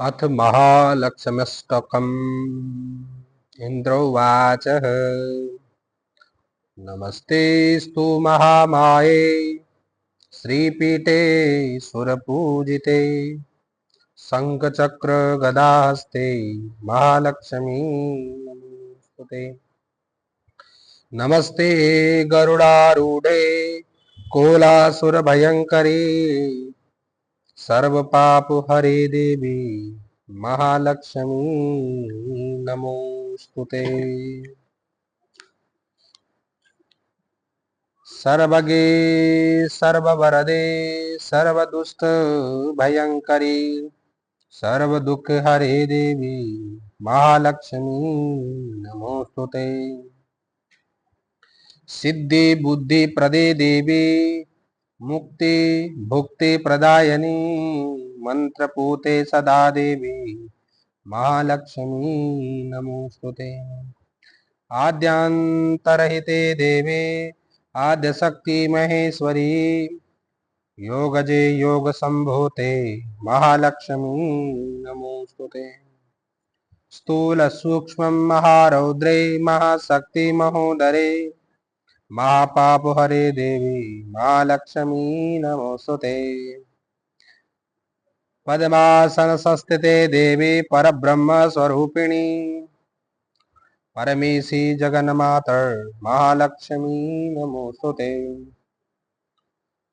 अथ महालक्ष्म्यष्टकम् इन्द्रोवाचः नमस्तेस्तु महामाये। श्रीपीठे सुरपूजिते। शङ्खचक्रगदाहस्ते महालक्ष्मी नमोऽस्तुते नमस्ते गरुडारूढे कोलासुरभयङ्करी। सर्वपापहरे देवी महालक्ष्मी नमोस्तुते सर्वगे सर्ववरदे सर्वदुष्टभयङ्करी सर्वदुःखहरे देवी महालक्ष्मी नमोस्तुते सिद्धि, बुद्धि, प्रदे देवी मुक्ति भुक्ति प्रदायनी, मंत्रपूते सदा देवी, महालक्ष्मी नमोस्तुते। आद्यांतरहिते देवे, आद्यशक्ति महेश्वरी, योगजे योग संभूते महालक्ष्मी नमोस्तुते। स्थूल सूक्ष्म महारौद्रे महाशक्ति महोदरे महापाप हरे देवी महालक्ष्मी नमोस्तुते पद्मासन संस्थिते देवी परब्रह्म स्वरूपिणी परमेशी जगन्मातर महालक्ष्मी नमोस्तुते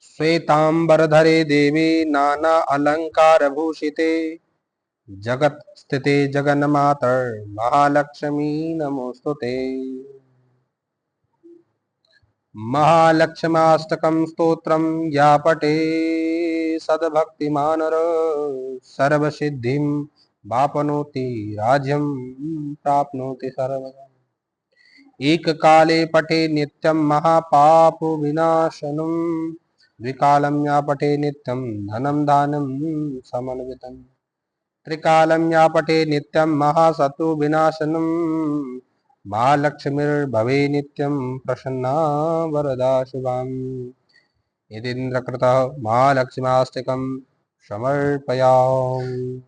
श्वेतांबरधरे देवी, नाना अलंकार भूषिते जगत स्थिते जगन्मातर महालक्ष्मी नमोस्तुते महालक्ष्माष्टकं स्तोत्रं या पटे सद्भक्तिमानर, सर्वसिद्धिं वापनोति राज्यं प्राप्नोति सर्वदा। एककाले पठे नित्यं महापापविनाशनं, द्विकालं या पठे नित्यं धनं दानं समन्वितम्। त्रिकालं या पठे नित्यं महाशत्रुविनाशनं महालक्ष्मीर्भवे नित्यं प्रसन्ना वरदा शुभाम् यतीन्द्रकृतः महालक्ष्म्यास्तिकं समर्पयामि